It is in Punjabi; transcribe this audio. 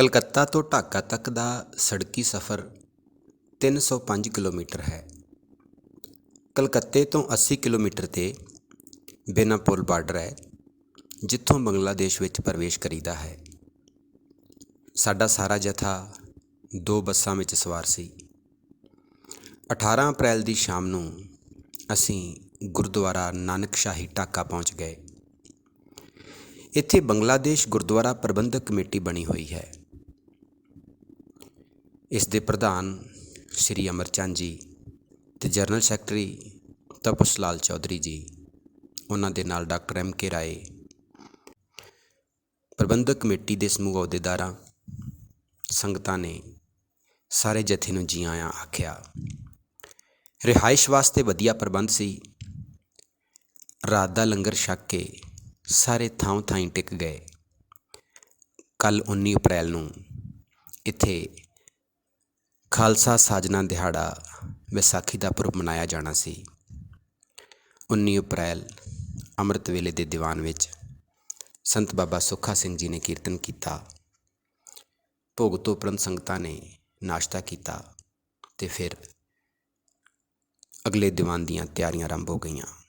ਕਲਕੱਤਾ ਤੋਂ ਢਾਕਾ ਤੱਕ ਦਾ ਸੜਕੀ ਸਫ਼ਰ ਤਿੰਨ ਸੌ ਪੰਜ ਕਿਲੋਮੀਟਰ ਹੈ। ਕਲਕੱਤੇ ਤੋਂ ਅੱਸੀ ਕਿਲੋਮੀਟਰ 'ਤੇ ਬੇਨਾਪੋਲ ਬਾਰਡਰ ਹੈ, ਜਿੱਥੋਂ ਬੰਗਲਾਦੇਸ਼ ਵਿੱਚ ਪ੍ਰਵੇਸ਼ ਕਰੀਦਾ ਹੈ। ਸਾਡਾ ਸਾਰਾ ਜਥਾ ਦੋ ਬੱਸਾਂ ਵਿੱਚ ਸਵਾਰ ਸੀ। 18 ਅਪ੍ਰੈਲ ਦੀ ਸ਼ਾਮ ਨੂੰ ਅਸੀਂ ਗੁਰਦੁਆਰਾ ਨਾਨਕ ਸ਼ਾਹੀ ਢਾਕਾ ਪਹੁੰਚ ਗਏ। ਇੱਥੇ ਬੰਗਲਾਦੇਸ਼ ਗੁਰਦੁਆਰਾ ਪ੍ਰਬੰਧਕ ਕਮੇਟੀ ਬਣੀ ਹੋਈ ਹੈ। ਇਸ ਦੇ ਪ੍ਰਧਾਨ ਸ਼੍ਰੀ ਅਮਰਚੰਦ ਜੀ ਅਤੇ ਜਨਰਲ ਸੈਕਟਰੀ ਤਪਸ ਲਾਲ ਚੌਧਰੀ ਜੀ, ਉਹਨਾਂ ਦੇ ਨਾਲ ਡਾਕਟਰ ਐਮ ਕੇ ਰਾਏ, ਪ੍ਰਬੰਧਕ ਕਮੇਟੀ ਦੇ ਸਮੂਹ ਅਹੁਦੇਦਾਰਾਂ, ਸੰਗਤਾਂ ਨੇ ਸਾਰੇ ਜਥੇ ਨੂੰ ਜੀ ਆਇਆਂ ਆਖਿਆ। ਰਿਹਾਇਸ਼ ਵਾਸਤੇ ਵਧੀਆ ਪ੍ਰਬੰਧ ਸੀ। ਰਾਤ ਦਾ ਲੰਗਰ ਛਕ ਕੇ ਸਾਰੇ ਥਾਂ ਥਾਈਂ ਟਿਕ ਗਏ। ਕੱਲ 19 ਅਪ੍ਰੈਲ ਨੂੰ ਇੱਥੇ ਖਾਲਸਾ ਸਾਜਨਾ ਦਿਹਾੜਾ ਵਿਸਾਖੀ ਦਾ ਪੁਰਬ ਮਨਾਇਆ ਜਾਣਾ ਸੀ। 19 ਅਪ੍ਰੈਲ, ਅੰਮ੍ਰਿਤ ਵੇਲੇ ਦੇ ਦੀਵਾਨ ਵਿੱਚ ਸੰਤ ਬਾਬਾ ਸੁੱਖਾ ਸਿੰਘ ਜੀ ਨੇ ਕੀਰਤਨ ਕੀਤਾ। ਭੋਗ ਤੋਂ ਉਪਰੰਤ ਸੰਗਤਾਂ ਨੇ ਨਾਸ਼ਤਾ ਕੀਤਾ ਤੇ ਫਿਰ ਅਗਲੇ ਦੀਵਾਨ ਦੀਆਂ ਤਿਆਰੀਆਂ ਆਰੰਭ ਹੋ ਗਈਆਂ।